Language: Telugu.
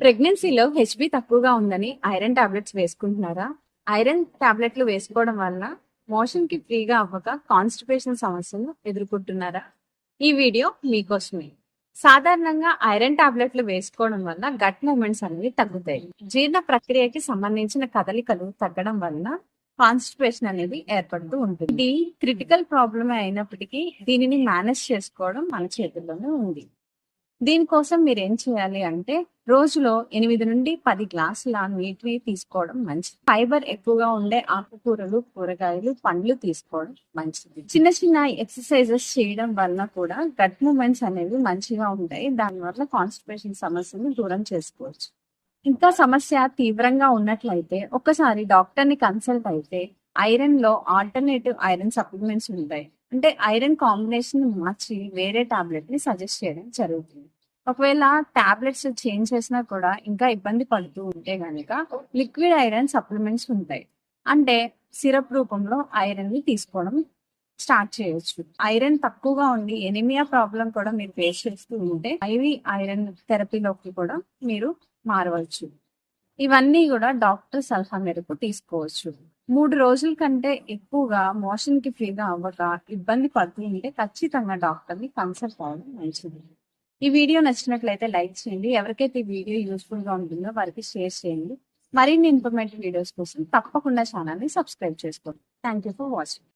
ప్రెగ్నెన్సీలో హెచ్బి తక్కువగా ఉందని ఐరన్ టాబ్లెట్స్ వేసుకుంటున్నారా? ఐరన్ టాబ్లెట్లు వేసుకోవడం వల్ల మోషన్కి ఫ్రీగా అవ్వక కాన్స్టిపేషన్ సమస్యలు ఎదుర్కొంటున్నారా? ఈ వీడియో మీకోసమే. సాధారణంగా ఐరన్ టాబ్లెట్లు వేసుకోవడం వల్ల గట్ మూమెంట్స్ అనేవి తగ్గుతాయి. జీర్ణ ప్రక్రియకి సంబంధించిన కదలికలు తగ్గడం వలన కాన్స్టిపేషన్ అనేది ఏర్పడుతూ ఉంటుంది. ఇది క్రిటికల్ ప్రాబ్లమే అయినప్పటికీ దీనిని మేనేజ్ చేసుకోవడం మన చేతుల్లోనే ఉంది. దీనికోసం మీరు ఏం చేయాలి అంటే రోజులో ఎనిమిది నుండి పది గ్లాసుల నీటిని తీసుకోవడం మంచిది. ఫైబర్ ఎక్కువగా ఉండే ఆకుకూరలు కూరగాయలు పండ్లు తీసుకోవడం మంచిది. చిన్న చిన్న ఎక్సర్సైజెస్ చేయడం వలన కూడా గట్ మూమెంట్స్ అనేవి మంచిగా ఉంటాయి. దానివల్ల కాన్స్టిపేషన్ సమస్యను దూరం చేసుకోవచ్చు. ఇంకా సమస్య తీవ్రంగా ఉన్నట్లయితే ఒక్కసారి డాక్టర్ని కన్సల్ట్ అయితే ఐరన్లో ఆల్టర్నేటివ్ ఐరన్ సప్లిమెంట్స్ ఉంటాయి. అంటే ఐరన్ కాంబినేషన్ మార్చి వేరే టాబ్లెట్ని సజెస్ట్ చేయడం జరుగుతుంది. ఒకవేళ టాబ్లెట్స్ చేంజ్ చేసినా కూడా ఇంకా ఇబ్బంది పడుతూ ఉంటే గనుక లిక్విడ్ ఐరన్ సప్లిమెంట్స్ ఉంటాయి. అంటే సిరప్ రూపంలో ఐరన్ని తీసుకోవడం స్టార్ట్ చేయొచ్చు. ఐరన్ తక్కువగా ఉండి ఎనిమియా ప్రాబ్లం కూడా మీరు ఫేస్ చేస్తూ ఉంటే ఐవి ఐరన్ థెరపీలోకి కూడా మీరు మారవచ్చు. ఇవన్నీ కూడా డాక్టర్ సలహా మేరకు తీసుకోవచ్చు. మూడు రోజుల కంటే ఎక్కువగా మోషన్కి ఫీగా అవ్వక ఇబ్బంది పడుతూ ఉంటే ఖచ్చితంగా డాక్టర్ని కన్సల్ట్ అవ్వడం మంచిది. ఈ వీడియో నచ్చినట్లయితే లైక్ చేయండి. ఎవరికైతే ఈ వీడియో యూస్ఫుల్గా ఉంటుందో వారికి షేర్ చేయండి. మరిన్ని ఇన్ఫర్మేటివ్ వీడియోస్ కోసం తప్పకుండా ఛానల్ని సబ్స్క్రైబ్ చేసుకోండి. Thank you for watching.